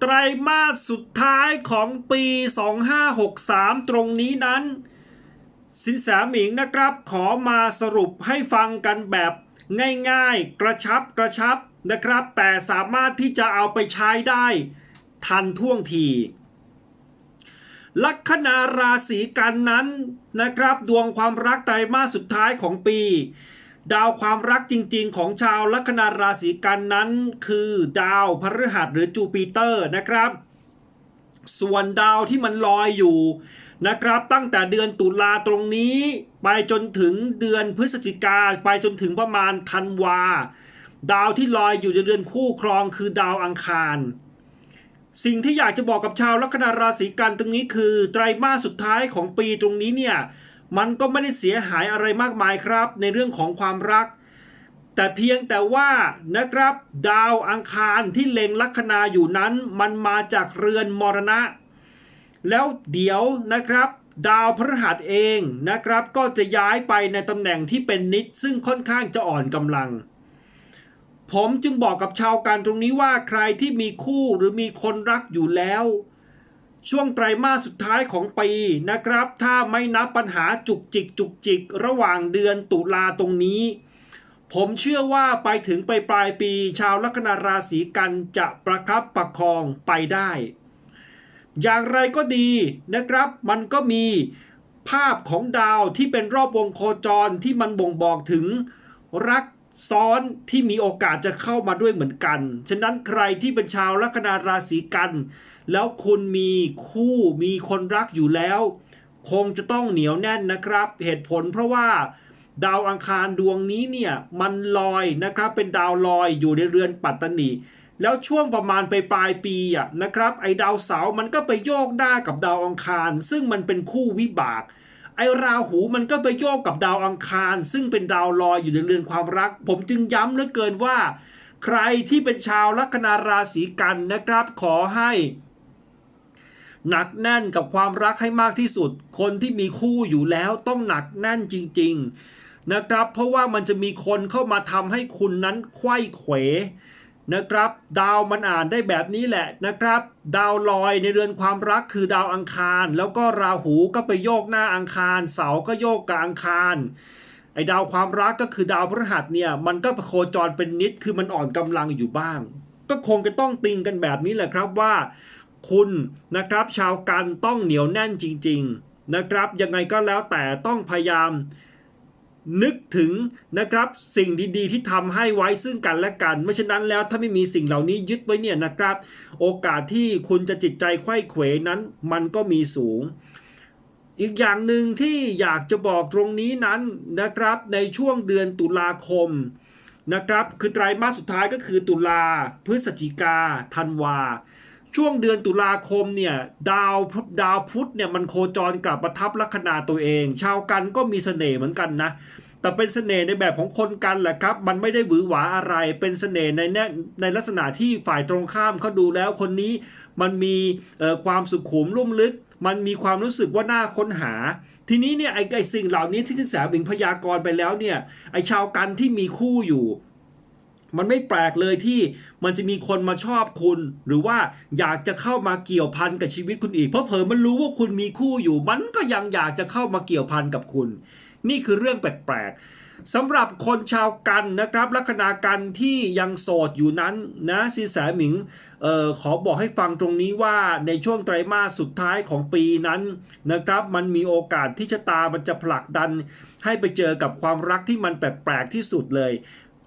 ไตรมาสสุดท้ายของปี 2563 ตรงนี้นั้น สินแสหมิงนะครับ ขอมาสรุปให้ฟังกันแบบง่ายๆ กระชับกระชับนะครับ แต่สามารถที่จะเอาไปใช้ได้ ทันท่วงที ลัคนาราศีกันนั้นนะครับ ดวงความรักไตรมาสสุดท้ายของปี ดาวความรักจริง ๆ ของชาวลัคนาราศีกันนั้น คือดาวพฤหัสหรือจูปิเตอร์นะครับ ส่วนดาวที่มันลอยอยู่นะครับ ตั้งแต่เดือนตุลาตรงนี้ ไปจนถึงเดือนพฤศจิกาไปจนถึงประมาณธันวา ดาวที่ลอยอยู่ในเรือนคู่ครองคือดาวอังคารสิ่งที่อยากจะบอกกับชาวลัคนาราศีกันตรงนี้คือไตรมาสสุดท้ายของปีตรงนี้เนี่ย มันก็ไม่ได้เสียหายอะไรมากมายครับ ในเรื่องของความรัก แต่เพียงแต่ว่านะครับ ดาวอังคารที่เล็งลัคนาอยู่นั้น มันมาจากเรือนมรณะ แล้วเดี๋ยวนะครับ ดาวพฤหัสเองนะครับ ก็จะย้ายไปในตำแหน่งที่เป็นนิด ซึ่งค่อนข้างจะอ่อนกำลังผมจึงบอกกับชาวการตรงนี้ว่าใครที่มีคู่หรือมีคนรักอยู่แล้ว ช่วงไตรมาสสุดท้ายของปีนะครับ ถ้าไม่นับปัญหาจุกจิกจุกจิก ระหว่างเดือนตุลาตรงนี้ ผมเชื่อว่าไปถึงไปปลายปี ชาวลัคนาราศีกันจะประครับประคองไปได้ อย่างไรก็ดีนะครับ มันก็มีภาพของดาวที่เป็นรอบวงโคจรที่มันบ่งบอกถึงรักซ้อนที่มีโอกาสจะเข้ามาด้วยเหมือนกัน ฉะนั้นใครที่เป็นชาวลัคนาราศีกัน แล้วคุณมีคู่มีคนรักอยู่แล้ว คงจะต้องเหนียวแน่นนะครับ เหตุผลเพราะว่าดาวอังคารดวงนี้เนี่ยมันลอยนะครับเป็นดาวลอยอยู่ในเรือนปัตตนีแล้วช่วงประมาณไปปลายปีอะนะครับ ไอ้ดาวเสาร์มันก็ไปโยกหน้ากับดาวอังคาร ซึ่งมันเป็นคู่วิบาก ไอ้ราหูมันก็ไปโยกกับดาวอังคาร ซึ่งเป็นดาวลอยอยู่ในเรือนความรัก ผมจึงย้ำเหลือเกินว่า ใครที่เป็นชาวลัคนาราศีกันนะครับ ขอให้ หนักแน่นกับความรักให้มากที่สุด คนที่มีคู่อยู่แล้วต้องหนักแน่นจริง ๆนะครับ เพราะว่ามันจะมีคนเข้ามาทำให้คุณนั้นไข้เขวนะครับ ดาวมันอ่านได้แบบนี้แหละนะครับ ดาวลอยในเรือนความรักคือดาวอังคาร แล้วก็ราหูก็ไปโยกหน้าอังคาร เสาก็โยกกับอังคารไอ้ดาวความรักก็คือดาวพฤหัสเนี่ย มันก็โคจรเป็นนิดคือมันอ่อนกำลังอยู่บ้าง ก็คงจะต้องติงกันแบบนี้แหละครับว่า คุณนะครับ ชาวกันต้องเหนียวแน่นจริง ๆนะครับ ยังไงก็แล้วแต่ต้องพยายามนึกถึงนะครับสิ่งดีๆ ที่ทำให้ไว้ซึ่งกันและกัน ไม่เช่นนั้นแล้วถ้าไม่มีสิ่งเหล่านี้ยึดไว้เนี่ยนะครับ โอกาสที่คุณจะจิตใจไขว้เขวนั้นมันก็มีสูง อีกอย่างหนึ่งที่อยากจะบอกตรงนี้นั้นนะครับในช่วงเดือนตุลาคมนะครับ คือไตรมาสสุดท้ายก็คือตุลาพฤศจิกาธันวา ช่วงเดือนตุลาคมเนี่ยดาวดาวพุธเนี่ยมันโคจรกลับประทับลัคนาตัวเอง ชาวกันก็มีเสน่ห์เหมือนกันนะแต่เป็นเสน่ห์ในแบบของคนกันแหละครับ มันไม่ได้หวือหวาอะไร เป็นเสน่ห์ในแนในลักษณะที่ฝ่ายตรงข้ามเขาดูแล้วคนนี้มันมีความสุขุมลุ่มลึก มันมีความรู้สึกว่าน่าค้นหา ทีนี้เนี่ยไอ้ไอ้สิ่งเหล่านี้ที่สินแสบิงพยากรไปแล้วเนี่ยไอ้ชาวกันที่มีคู่อยู่ มันไม่แปลกเลยที่มันจะมีคนมาชอบคุณ หรือว่าอยากจะเข้ามาเกี่ยวพันกับชีวิตคุณอีก เพราะเผอมันรู้ว่าคุณมีคู่อยู่ มันก็ยังอยากจะเข้ามาเกี่ยวพันกับคุณ นี่คือเรื่องแปลกๆสำหรับคนชาวกันนะครับลัคนากันที่ยังโสดอยู่นั้นนะสินแสหมิงเอ่อขอบอกให้ฟังตรงนี้ว่าในช่วงไตรมาสสุดท้ายของปีนั้นนะครับ มันมีโอกาสที่ชะตามันจะผลักดัน ให้ไปเจอกับความรักที่มันแปลกๆที่สุดเลย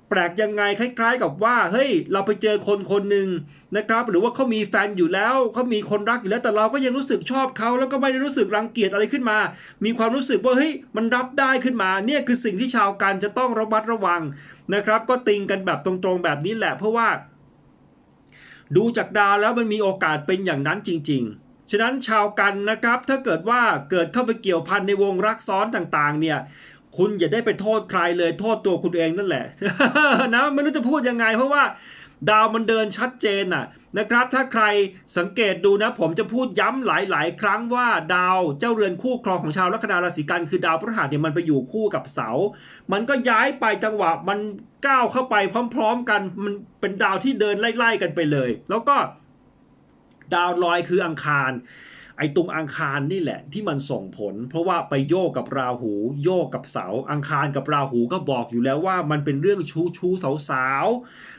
แปลกยังไงคล้าย ๆ กับว่าเฮ้ยเราไปเจอคนคนหนึ่งนะครับ หรือว่าเขามีแฟนอยู่แล้วเขามีคนรักอยู่แล้วแต่เราก็ยังรู้สึกชอบเขาแล้วก็ไม่ได้รู้สึกรังเกียจอะไรขึ้นมา มีความรู้สึกว่าเฮ้ยมันรับได้ขึ้นมาเนี่ยคือสิ่งที่ชาวกันจะต้องระมัดระวังนะครับ ก็ติงกันแบบตรงๆแบบนี้แหละ เพราะว่า ดูจากดาวแล้วมันมีโอกาสเป็นอย่างนั้นจริง ๆฉะนั้นชาวกันนะครับถ้าเกิดว่าเกิดเข้าไปเกี่ยวพันในวงรักซ้อนต่างๆเนี่ย คุณอย่าได้ไปโทษใครเลยโทษตัวคุณเองนั่นแหละนะไม่รู้จะพูดยังไง เพราะว่าดาวมันเดินชัดเจนน่ะนะครับ ถ้าใครสังเกตดูนะ ผมจะพูดย้ำหลาย ๆ ครั้งว่าดาวเจ้าเรือนคู่ครองของชาวลัคนาราศีกันคือดาวพฤหัสเนี่ยมันไปอยู่คู่กับเสา มันก็ย้ายไปจังหวะมันก้าวเข้าไปพร้อม ๆ กันมันเป็นดาวที่เดินไล่ๆกันไปเลย แล้วก็ดาวลอยคืออังคาร ไอ้ตรงอังคารนี่แหละที่มันส่งผล เพราะว่าไปโยกกับราหู โยกกับเสาอังคารกับราหูก็บอกอยู่แล้วว่ามันเป็นเรื่องชู้ชู้สาวสาว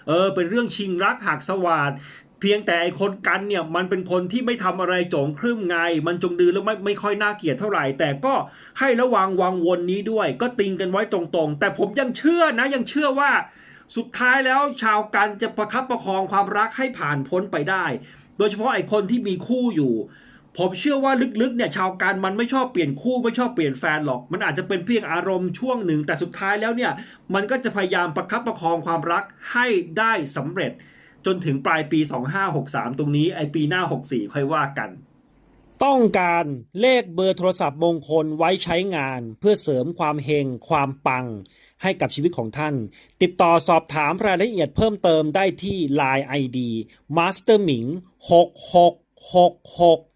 เออเป็นเรื่องชิงรักหักสวาดเพียงแต่ไอ้คนกันเนี่ยมันเป็นคนที่ไม่ทำอะไรจงครึ่มไง มันจงดื้อแล้วไม่ไม่ค่อยน่าเกลียดเท่าไหร่ แต่ก็ให้ระวังวังวนนี้ด้วย ก็ติงกันไว้ตรงๆ แต่ผมยังเชื่อนะยังเชื่อว่าสุดท้ายแล้วชาวกันจะประคับประคองความรักให้ผ่านพ้นไปได้ โดยเฉพาะไอ้คนที่มีคู่อยู่ ผมเชื่อว่าลึกๆเนี่ยชาวการมันไม่ชอบเปลี่ยนคู่ไม่ชอบเปลี่ยนแฟนหรอก มันอาจจะเป็นเพียงอารมณ์ช่วงหนึ่ง แต่สุดท้ายแล้วเนี่ยมันก็จะพยายามประคับประคองความรักให้ได้สำเร็จ จนถึงปลายปี 2563 ตรงนี้ไอปีหน้า 64 ค่อยว่ากัน ต้องการเลขเบอร์โทรศัพท์มงคลไว้ใช้งาน เพื่อเสริมความเฮงความปัง ให้กับชีวิตของท่าน ติดต่อสอบถามรายละเอียดเพิ่มเติมได้ที่ Line ID Master Ming 6666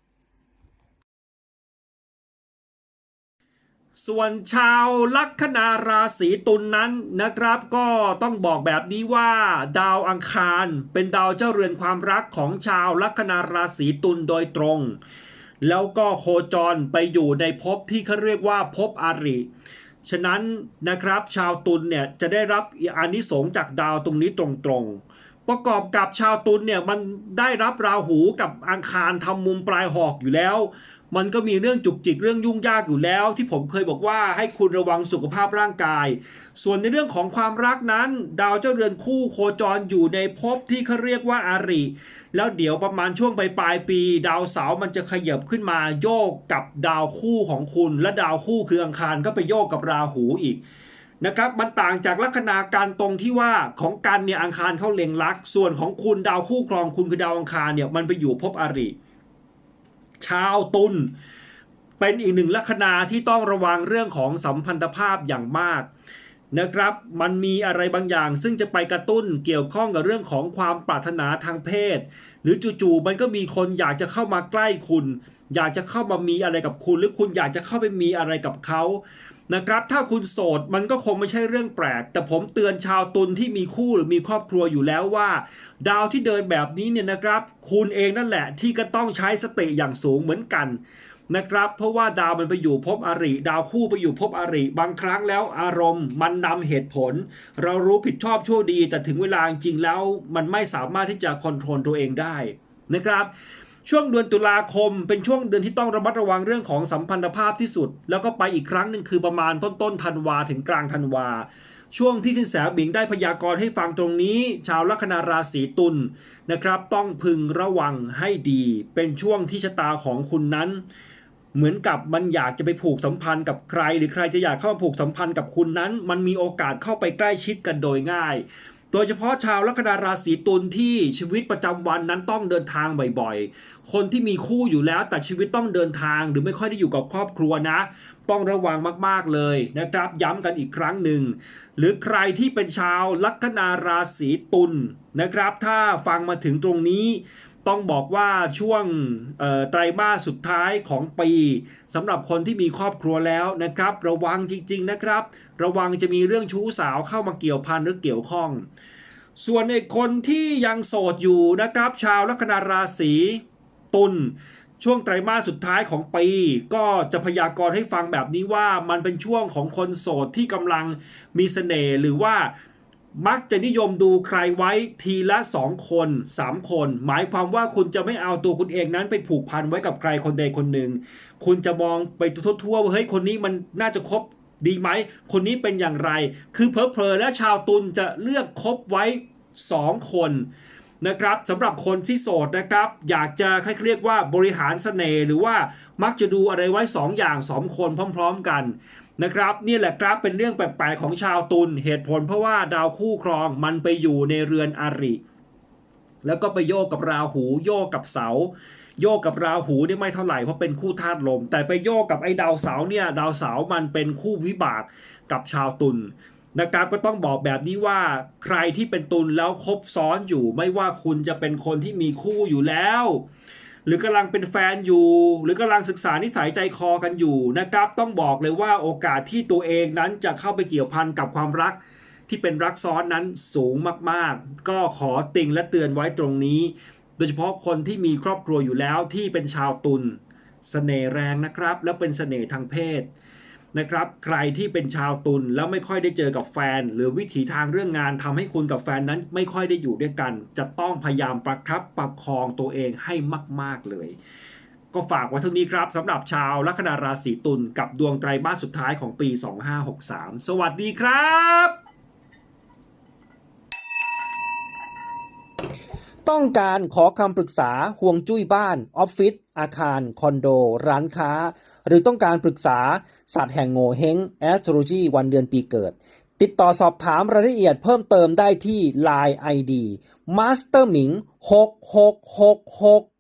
ส่วนชาวลัคนาราศีตุลนนั้นนะครับ ก็ต้องบอกแบบนี้ว่า ดาวอังคารเป็นดาวเจ้าเรือนความรักของชาวลัคนาราศีตุลโดยตรง แล้วก็โคจรไปอยู่ในภพที่เขาเรียกว่าภพอาริฉะนั้นนะครับชาวตุลเนี่ยจะได้รับอานิสงส์จากดาวตรงนี้ตรงๆ ประกอบกับชาวตุลเนี่ยมันได้รับราหูกับอังคารทำมุมปลายหอกอยู่แล้ว มันก็มีเรื่องจุกจิกเรื่องยุ่งยากอยู่แล้ว ที่ผมเคยบอกว่าให้คุณระวังสุขภาพร่างกาย ส่วนในเรื่องของความรักนั้น ดาวเจ้าเรือนคู่โคจรอยู่ในภพที่เขาเรียกว่าอาริแล้วเดี๋ยวประมาณช่วงปลายปลายปี ดาวเสาร์มันจะขยับขึ้นมาโยกกับดาวคู่ของคุณ และดาวคู่คืออังคารก็ไปโยกกับราหูอีกนะครับมันต่างจากลัคนาการตรงที่ว่าของกันเนี่ยอังคารเข้าเล็งลัก ส่วนของคุณดาวคู่ครองคุณคือดาวอังคารเนี่ยมันไปอยู่ภพอริ ชาวตุลเป็นอีกหนึ่งลัคนาที่ต้องระวังเรื่องของสัมพันธภาพอย่างมากนะครับ มันมีอะไรบางอย่างซึ่งจะไปกระตุ้นเกี่ยวข้องกับเรื่องของความปรารถนาทางเพศ หรือจู่ๆมันก็มีคนอยากจะเข้ามาใกล้คุณ อยากจะเข้ามามีอะไรกับคุณ หรือคุณอยากจะเข้าไปมีอะไรกับเขา นะครับ ถ้าคุณโสดมันก็คงไม่ใช่เรื่องแปลก แต่ผมเตือนชาวตุลที่มีคู่หรือมีครอบครัวอยู่แล้วว่า ดาวที่เดินแบบนี้เนี่ยนะครับ คุณเองนั่นแหละที่ก็ต้องใช้สติอย่างสูงเหมือนกันนะครับ เพราะว่าดาวมันไปอยู่ภพอริ ดาวคู่ไปอยู่ภพอริ บางครั้งแล้วอารมณ์ มันนำเหตุผล เรารู้ผิดชอบชั่วดี แต่ถึงเวลาจริงแล้ว มันไม่สามารถที่จะคอนโทรลตัวเองได้นะครับ ช่วงเดือนตุลาคม เป็นช่วงเดือนที่ต้องระมัดระวังเรื่องของสัมพันธภาพที่สุด แล้วก็ไปอีกครั้งหนึ่งคือประมาณต้นต้นธันวาถึงกลางธันวา ช่วงที่สินแสบิงได้พยากรณ์ให้ฟังตรงนี้ ชาวลัคนาราศีตุลนะครับ ต้องพึงระวังให้ดี เป็นช่วงที่ชะตาของคุณนั้น เหมือนกับมันอยากจะไปผูกสัมพันธ์กับใคร หรือใครจะอยากเข้ามาผูกสัมพันธ์กับคุณนั้น มันมีโอกาสเข้าไปใกล้ชิดกันโดยง่าย โดยเฉพาะชาวลัคนาราศีตุลที่ชีวิตประจำวันนั้นต้องเดินทางบ่อยๆ คนที่มีคู่อยู่แล้วแต่ชีวิตต้องเดินทางหรือไม่ค่อยได้อยู่กับครอบครัวนะ ต้องระวังมากๆเลยนะครับ ย้ำกันอีกครั้งหนึ่ง หรือใครที่เป็นชาวลัคนาราศีตุลนะครับ ถ้าฟังมาถึงตรงนี้ ต้องบอกว่าช่วงไตรมาสสุดท้ายของปีสำหรับคนที่มีครอบครัวแล้วนะครับ ระวังจริง ๆนะครับ ระวังจะมีเรื่องชู้สาวเข้ามาเกี่ยวพันหรือเกี่ยวข้อง ส่วนในคนที่ยังโสดอยู่นะครับ ชาวลัคนาราศีตุลช่วงไตรมาสสุดท้ายของปี ก็จะพยากรณ์ให้ฟังแบบนี้ว่ามันเป็นช่วงของคนโสดที่กำลังมีเสน่ห์หรือว่า มักจะนิยมดูใครไว้ทีละสองคนสามคน หมายความว่าคุณจะไม่เอาตัวคุณเองนั้นไปผูกพันไว้กับใครคนใดคนหนึ่ง คุณจะมองไปทั่วๆว่าเฮ้ยคนนี้มันน่าจะคบดีไหม คนนี้เป็นอย่างไร คือเพลอๆและชาวตุลจะเลือกคบไว้ 2 คนนะครับสำหรับคนที่โสดนะครับ อยากจะให้เรียกว่าบริหารเสน่ห์หรือว่ามักจะดูอะไรไว้ 2 อย่าง 2 คนพร้อม ๆ กัน นะครับนี่แหละครับเป็นเรื่องแปลกๆของชาวตุลเหตุผลเพราะว่าดาวคู่ครองมันไปอยู่ในเรือนอริแล้วก็ไปโยกกับราหูโยกกับเสา โยกกับราหูเนี่ยไม่เท่าไหร่เพราะเป็นคู่ธาตุลม แต่ไปโยกกับไอ้ดาวเสาเนี่ยดาวเสามันเป็นคู่วิบากกับชาวตุลนะครับก็ต้องบอกแบบนี้ว่าใครที่เป็นตุลแล้วคบซ้อนอยู่ ไม่ว่าคุณจะเป็นคนที่มีคู่อยู่แล้ว หรือกำลังเป็นแฟนอยู่ หรือกำลังศึกษานิสัยใจคอกันอยู่นะครับ ต้องบอกเลยว่าโอกาสที่ตัวเองนั้นจะเข้าไปเกี่ยวพันกับความรักที่เป็นรักซ้อนนั้นสูงมากๆ ก็ขอติงและเตือนไว้ตรงนี้ โดยเฉพาะคนที่มีครอบครัวอยู่แล้วที่เป็นชาวตุลเสน่ห์แรงนะครับ แล้วเป็นเสน่ห์ทางเพศ นะครับ ใครที่เป็นชาวตุลแล้วไม่ค่อยได้เจอกับแฟน หรือวิถีทางเรื่องงานทำให้คุณกับแฟนนั้นไม่ค่อยได้อยู่ด้วยกัน จะต้องพยายามประครับประคองตัวเองให้มาก ๆ เลย ก็ฝากไว้เท่านี้ครับสำหรับชาวลัคนาราศีตุลกับดวงไตรมาสสุดท้ายของปี 2563 สวัสดีครับต้องการขอคำปรึกษาห่วงจุ้ยบ้าน ออฟฟิศอาคาร คอนโด ร้านค้า หรือต้องการปรึกษาศาสตร์แห่งโงเฮงแอสโทรโลจีวันเดือนปีเกิด ติดต่อสอบถามรายละเอียดเพิ่มเติมได้ที่ Line ID Master หมิง6666